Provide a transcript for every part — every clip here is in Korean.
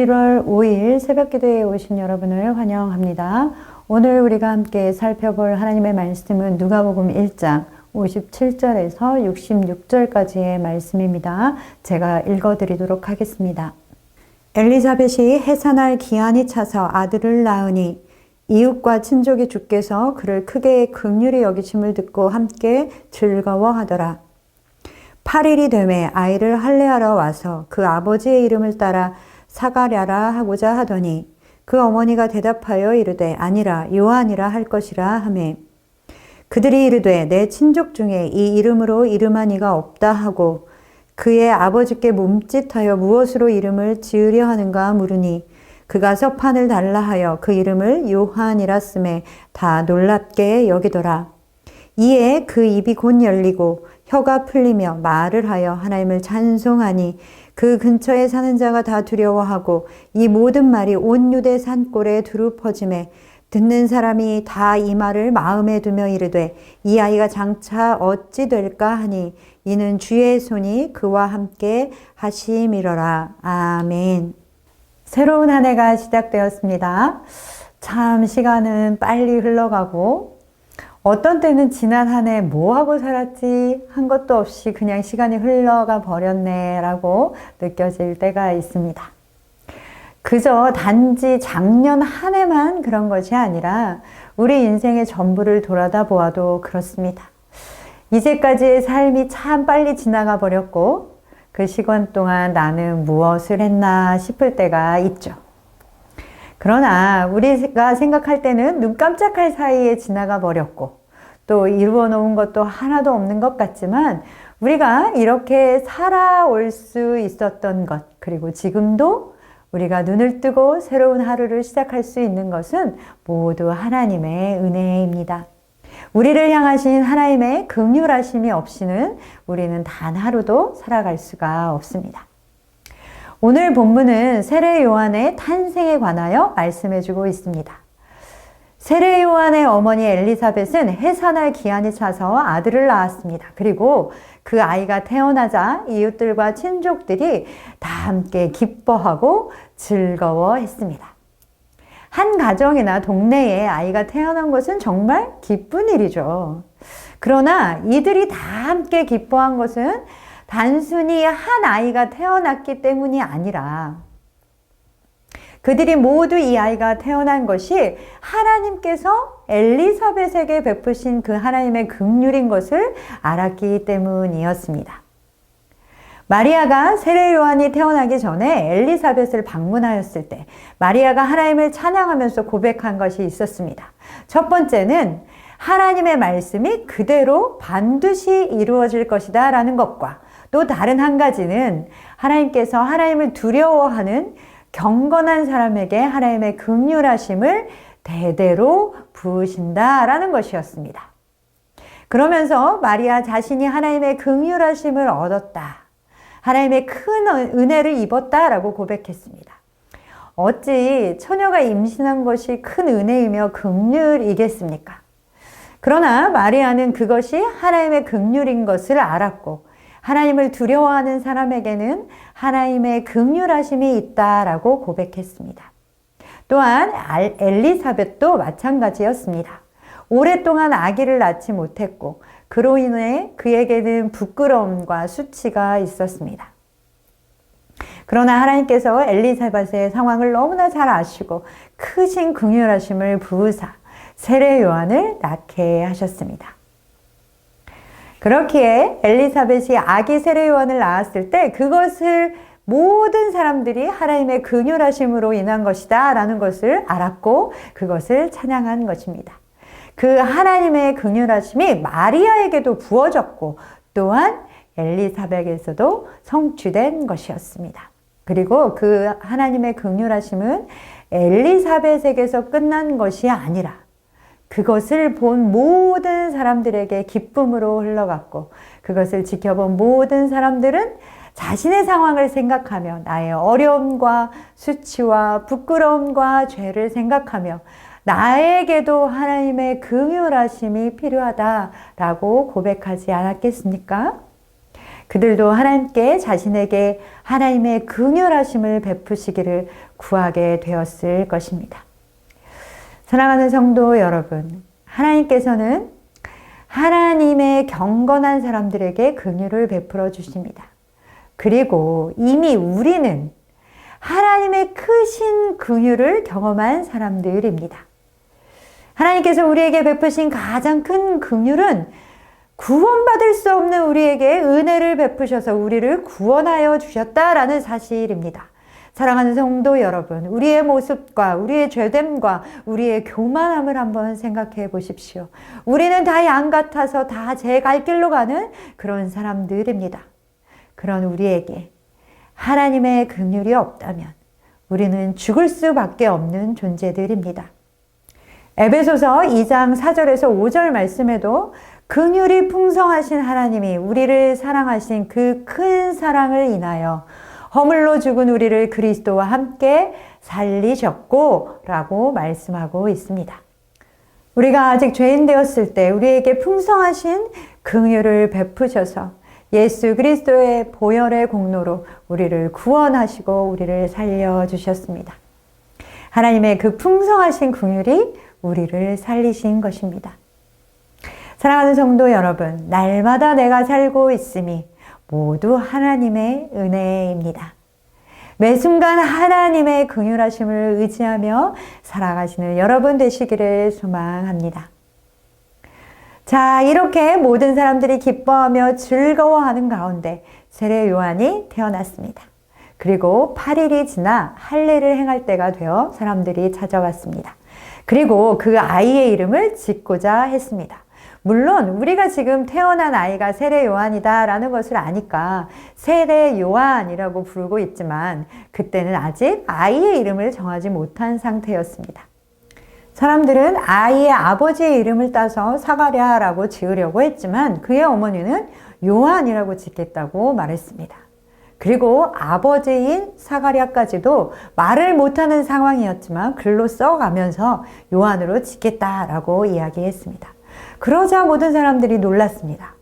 1월 5일 새벽 기도에 오신 여러분을 환영합니다. 오늘 우리가 함께 살펴볼 하나님의 말씀은 누가복음 1장 57절에서 66절까지의 말씀입니다. 제가 읽어 드리도록 하겠습니다. 엘리자벳이 해산할 기한이 차서 아들을 낳으니 이웃과 친족이 주께서 그를 크게 극률히 여기심을 듣고 함께 즐거워하더라. 8일이 되매 아이를 할례하러 와서 그 아버지의 이름을 따라 사가랴라 하고자 하더니 그 어머니가 대답하여 이르되 아니라 요한이라 할 것이라 하매 그들이 이르되 내 친족 중에 이 이름으로 이름한 이가 없다 하고 그의 아버지께 몸짓하여 무엇으로 이름을 지으려 하는가 물으니 그가 서판을 달라 하여 그 이름을 요한이라 쓰매 다 놀랍게 여기더라. 이에 그 입이 곧 열리고 혀가 풀리며 말을 하여 하나님을 찬송하니 그 근처에 사는 자가 다 두려워하고 이 모든 말이 온 유대 산골에 두루 퍼짐에 듣는 사람이 다 이 말을 마음에 두며 이르되 이 아이가 장차 어찌 될까 하니 이는 주의 손이 그와 함께 하심이러라. 아멘. 새로운 한 해가 시작되었습니다. 참 시간은 빨리 흘러가고 어떤 때는 지난 한 해 뭐 하고 살았지 한 것도 없이 그냥 시간이 흘러가 버렸네 라고 느껴질 때가 있습니다. 그저 단지 작년 한 해만 그런 것이 아니라 우리 인생의 전부를 돌아다 보아도 그렇습니다. 이제까지의 삶이 참 빨리 지나가 버렸고 그 시간 동안 나는 무엇을 했나 싶을 때가 있죠. 그러나 우리가 생각할 때는 눈 깜짝할 사이에 지나가 버렸고 또 이루어 놓은 것도 하나도 없는 것 같지만 우리가 이렇게 살아올 수 있었던 것 그리고 지금도 우리가 눈을 뜨고 새로운 하루를 시작할 수 있는 것은 모두 하나님의 은혜입니다. 우리를 향하신 하나님의 긍휼하심이 없이는 우리는 단 하루도 살아갈 수가 없습니다. 오늘 본문은 세례 요한의 탄생에 관하여 말씀해 주고 있습니다. 세례 요한의 어머니 엘리사벳은 해산할 기한이 차서 아들을 낳았습니다. 그리고 그 아이가 태어나자 이웃들과 친족들이 다 함께 기뻐하고 즐거워했습니다. 한 가정이나 동네에 아이가 태어난 것은 정말 기쁜 일이죠. 그러나 이들이 다 함께 기뻐한 것은 단순히 한 아이가 태어났기 때문이 아니라 그들이 모두 이 아이가 태어난 것이 하나님께서 엘리사벳에게 베푸신 그 하나님의 긍휼인 것을 알았기 때문이었습니다. 마리아가 세례 요한이 태어나기 전에 엘리사벳을 방문하였을 때 마리아가 하나님을 찬양하면서 고백한 것이 있었습니다. 첫 번째는 하나님의 말씀이 그대로 반드시 이루어질 것이다 라는 것과 또 다른 한 가지는 하나님께서 하나님을 두려워하는 경건한 사람에게 하나님의 긍휼하심을 대대로 부으신다라는 것이었습니다. 그러면서 마리아 자신이 하나님의 긍휼하심을 얻었다. 하나님의 큰 은혜를 입었다라고 고백했습니다. 어찌 처녀가 임신한 것이 큰 은혜이며 긍휼이겠습니까? 그러나 마리아는 그것이 하나님의 긍휼인 것을 알았고 하나님을 두려워하는 사람에게는 하나님의 긍휼하심이 있다라고 고백했습니다. 또한 엘리사벳도 마찬가지였습니다. 오랫동안 아기를 낳지 못했고 그로 인해 그에게는 부끄러움과 수치가 있었습니다. 그러나 하나님께서 엘리사벳의 상황을 너무나 잘 아시고 크신 긍휼하심을 부으사 세례 요한을 낳게 하셨습니다. 그렇기에 엘리사벳이 아기 세례 요한을 낳았을 때 그것을 모든 사람들이 하나님의 긍휼하심으로 인한 것이다 라는 것을 알았고 그것을 찬양한 것입니다. 그 하나님의 긍휼하심이 마리아에게도 부어졌고 또한 엘리사벳에서도 성취된 것이었습니다. 그리고 그 하나님의 긍휼하심은 엘리사벳에게서 끝난 것이 아니라 그것을 본 모든 사람들에게 기쁨으로 흘러갔고 그것을 지켜본 모든 사람들은 자신의 상황을 생각하며 나의 어려움과 수치와 부끄러움과 죄를 생각하며 나에게도 하나님의 긍휼하심이 필요하다라고 고백하지 않았겠습니까? 그들도 하나님께 자신에게 하나님의 긍휼하심을 베푸시기를 구하게 되었을 것입니다. 사랑하는 성도 여러분, 하나님께서는 하나님의 경건한 사람들에게 긍휼을 베풀어 주십니다. 그리고 이미 우리는 하나님의 크신 긍휼을 경험한 사람들입니다. 하나님께서 우리에게 베푸신 가장 큰 긍휼은 구원받을 수 없는 우리에게 은혜를 베푸셔서 우리를 구원하여 주셨다라는 사실입니다. 사랑하는 성도 여러분, 우리의 모습과 우리의 죄됨과 우리의 교만함을 한번 생각해 보십시오. 우리는 다 양 같아서 다 제 갈 길로 가는 그런 사람들입니다. 그런 우리에게 하나님의 긍휼이 없다면 우리는 죽을 수밖에 없는 존재들입니다. 에베소서 2장 4절에서 5절 말씀에도 긍휼이 풍성하신 하나님이 우리를 사랑하신 그 큰 사랑을 인하여 허물로 죽은 우리를 그리스도와 함께 살리셨고 라고 말씀하고 있습니다. 우리가 아직 죄인 되었을 때 우리에게 풍성하신 긍휼을 베푸셔서 예수 그리스도의 보혈의 공로로 우리를 구원하시고 우리를 살려 주셨습니다. 하나님의 그 풍성하신 긍휼이 우리를 살리신 것입니다. 사랑하는 성도 여러분, 날마다 내가 살고 있음이 모두 하나님의 은혜입니다. 매 순간 하나님의 긍휼하심을 의지하며 살아가시는 여러분 되시기를 소망합니다. 자, 이렇게 모든 사람들이 기뻐하며 즐거워하는 가운데 세례 요한이 태어났습니다. 그리고 8일이 지나 할례를 행할 때가 되어 사람들이 찾아왔습니다. 그리고 그 아이의 이름을 짓고자 했습니다. 물론 우리가 지금 태어난 아이가 세례 요한이다라는 것을 아니까 세례 요한이라고 부르고 있지만 그때는 아직 아이의 이름을 정하지 못한 상태였습니다. 사람들은 아이의 아버지의 이름을 따서 사가랴라고 지으려고 했지만 그의 어머니는 요한이라고 짓겠다고 말했습니다. 그리고 아버지인 사가랴까지도 말을 못하는 상황이었지만 글로 써가면서 요한으로 짓겠다라고 이야기했습니다. 그러자 모든 사람들이 놀랐습니다.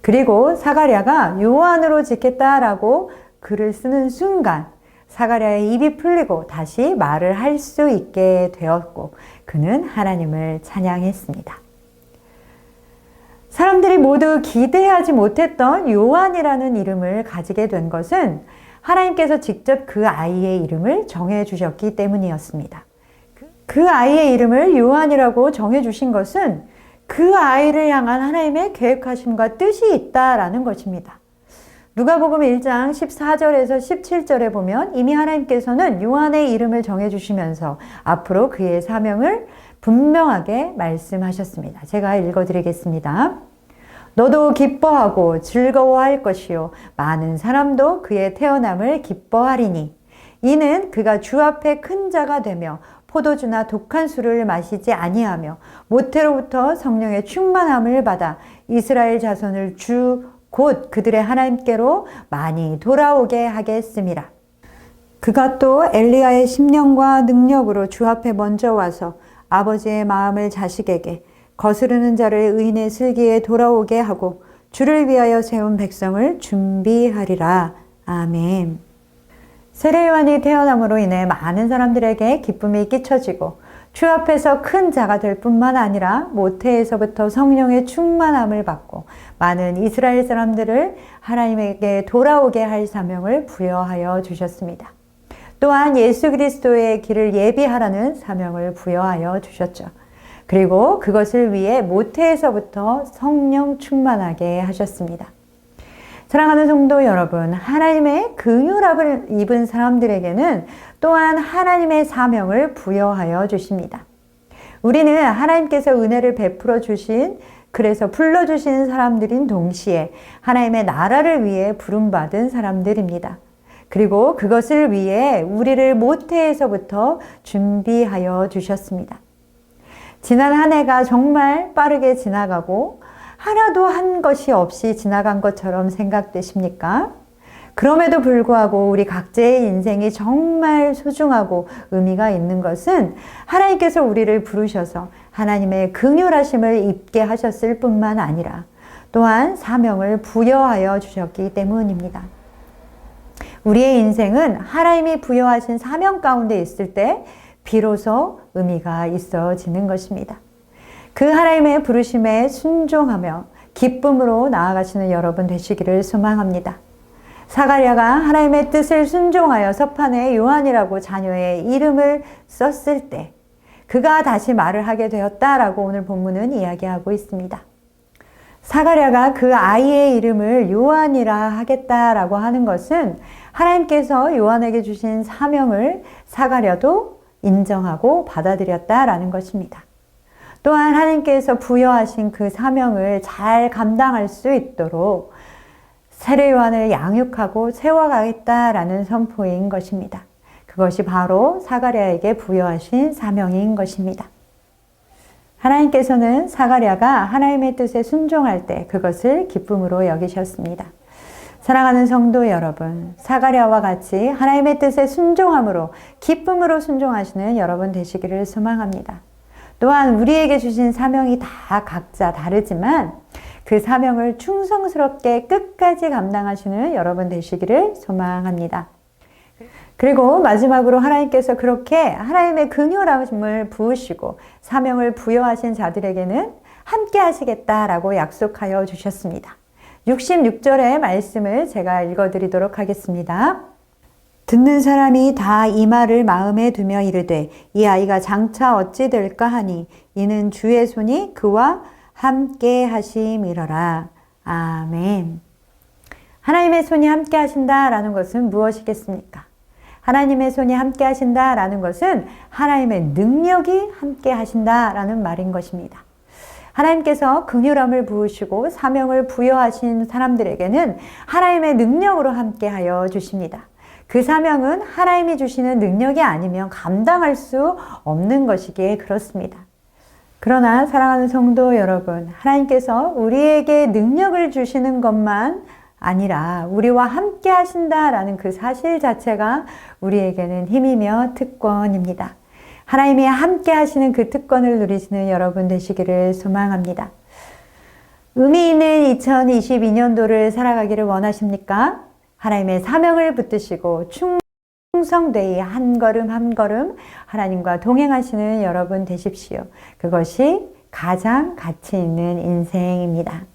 그리고 사가랴가 요한으로 짓겠다라고 글을 쓰는 순간 사가랴의 입이 풀리고 다시 말을 할 수 있게 되었고 그는 하나님을 찬양했습니다. 사람들이 모두 기대하지 못했던 요한이라는 이름을 가지게 된 것은 하나님께서 직접 그 아이의 이름을 정해 주셨기 때문이었습니다. 그 아이의 이름을 요한이라고 정해 주신 것은 그 아이를 향한 하나님의 계획하심과 뜻이 있다라는 것입니다. 누가복음 1장 14절에서 17절에 보면 이미 하나님께서는 요한의 이름을 정해 주시면서 앞으로 그의 사명을 분명하게 말씀하셨습니다. 제가 읽어 드리겠습니다. 너도 기뻐하고 즐거워할 것이요 많은 사람도 그의 태어남을 기뻐하리니 이는 그가 주 앞에 큰 자가 되며 포도주나 독한 술을 마시지 아니하며 모태로부터 성령의 충만함을 받아 이스라엘 자손을 주 곧 그들의 하나님께로 많이 돌아오게 하겠습니다. 그가 또 엘리야의 심령과 능력으로 주 앞에 먼저 와서 아버지의 마음을 자식에게 거스르는 자를 의인의 슬기에 돌아오게 하고 주를 위하여 세운 백성을 준비하리라. 아멘. 세례요한이 태어남으로 인해 많은 사람들에게 기쁨이 끼쳐지고 주 앞에서 큰 자가 될 뿐만 아니라 모태에서부터 성령의 충만함을 받고 많은 이스라엘 사람들을 하나님에게 돌아오게 할 사명을 부여하여 주셨습니다. 또한 예수 그리스도의 길을 예비하라는 사명을 부여하여 주셨죠. 그리고 그것을 위해 모태에서부터 성령 충만하게 하셨습니다. 사랑하는 성도 여러분, 하나님의 긍휼함을 입은 사람들에게는 또한 하나님의 사명을 부여하여 주십니다. 우리는 하나님께서 은혜를 베풀어 주신 그래서 불러 주신 사람들인 동시에 하나님의 나라를 위해 부름 받은 사람들입니다. 그리고 그것을 위해 우리를 모태에서부터 준비하여 주셨습니다. 지난 한 해가 정말 빠르게 지나가고 하나도 한 것이 없이 지나간 것처럼 생각되십니까? 그럼에도 불구하고 우리 각자의 인생이 정말 소중하고 의미가 있는 것은 하나님께서 우리를 부르셔서 하나님의 긍휼하심을 입게 하셨을 뿐만 아니라 또한 사명을 부여하여 주셨기 때문입니다. 우리의 인생은 하나님이 부여하신 사명 가운데 있을 때 비로소 의미가 있어지는 것입니다. 그 하나님의 부르심에 순종하며 기쁨으로 나아가시는 여러분 되시기를 소망합니다. 사가랴가 하나님의 뜻을 순종하여 서판에 요한이라고 자녀의 이름을 썼을 때 그가 다시 말을 하게 되었다라고 오늘 본문은 이야기하고 있습니다. 사가랴가 그 아이의 이름을 요한이라 하겠다라고 하는 것은 하나님께서 요한에게 주신 사명을 사가랴도 인정하고 받아들였다라는 것입니다. 또한 하나님께서 부여하신 그 사명을 잘 감당할 수 있도록 세례 요한을 양육하고 세워가겠다라는 선포인 것입니다. 그것이 바로 사가랴에게 부여하신 사명인 것입니다. 하나님께서는 사가랴가 하나님의 뜻에 순종할 때 그것을 기쁨으로 여기셨습니다. 사랑하는 성도 여러분, 사가랴와 같이 하나님의 뜻에 순종함으로 기쁨으로 순종하시는 여러분 되시기를 소망합니다. 또한 우리에게 주신 사명이 다 각자 다르지만 그 사명을 충성스럽게 끝까지 감당하시는 여러분 되시기를 소망합니다. 그리고 마지막으로 하나님께서 그렇게 하나님의 긍휼함을 부으시고 사명을 부여하신 자들에게는 함께 하시겠다라고 약속하여 주셨습니다. 66절의 말씀을 제가 읽어 드리도록 하겠습니다. 듣는 사람이 다 이 말을 마음에 두며 이르되 이 아이가 장차 어찌 될까 하니 이는 주의 손이 그와 함께 하심이러라. 아멘. 하나님의 손이 함께 하신다라는 것은 무엇이겠습니까? 하나님의 손이 함께 하신다라는 것은 하나님의 능력이 함께 하신다라는 말인 것입니다. 하나님께서 긍휼함을 부으시고 사명을 부여하신 사람들에게는 하나님의 능력으로 함께하여 주십니다. 그 사명은 하나님이 주시는 능력이 아니면 감당할 수 없는 것이기에 그렇습니다. 그러나 사랑하는 성도 여러분, 하나님께서 우리에게 능력을 주시는 것만 아니라 우리와 함께 하신다라는 그 사실 자체가 우리에게는 힘이며 특권입니다. 하나님이 함께 하시는 그 특권을 누리시는 여러분 되시기를 소망합니다. 의미 있는 2022년도를 살아가기를 원하십니까? 하나님의 사명을 붙드시고 충성되이 한 걸음 한 걸음 하나님과 동행하시는 여러분 되십시오. 그것이 가장 가치 있는 인생입니다.